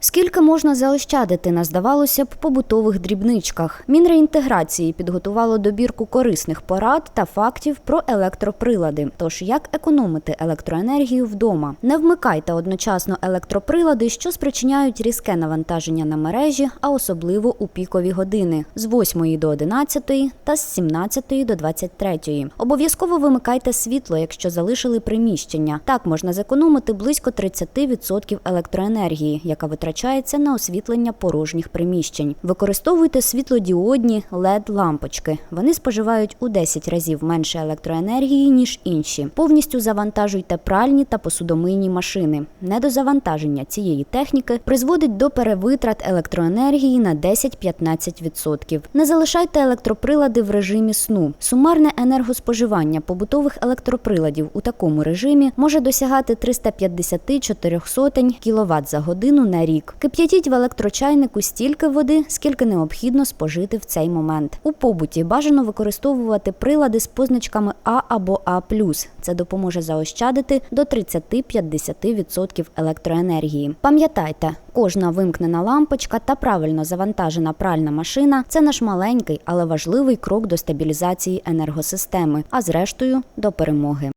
Скільки можна заощадити на здавалося б побутових дрібничках? Мінреінтеграції підготувало добірку корисних порад та фактів про електроприлади. Тож як економити електроенергію вдома? Не вмикайте одночасно електроприлади, що спричиняють різке навантаження на мережі, а особливо у пікові години з 8 до 11 та з 17 до 23. Обов'язково вимикайте світло, якщо залишили приміщення. Так можна зекономити близько 30% електроенергії, яка витрачається на освітлення порожніх приміщень. Використовуйте світлодіодні led лампочки. Вони споживають у 10 разів менше електроенергії ніж інші. Повністю завантажуйте пральні та посудомийні машини. Недозавантаження цієї техніки призводить до перевитрат електроенергії на 10-15%. Не залишайте електроприлади в режимі сну. Сумарне енергоспоживання побутових електроприладів у такому режимі може досягати 350-400 кВт за годину на рік. Кип'ятіть в електрочайнику стільки води, скільки необхідно спожити в цей момент. У побуті бажано використовувати прилади з позначками А або А+. Це допоможе заощадити до 30-50% електроенергії. Пам'ятайте, кожна вимкнена лампочка та правильно завантажена пральна машина це наш маленький, але важливий крок до стабілізації енергосистеми, а зрештою до перемоги.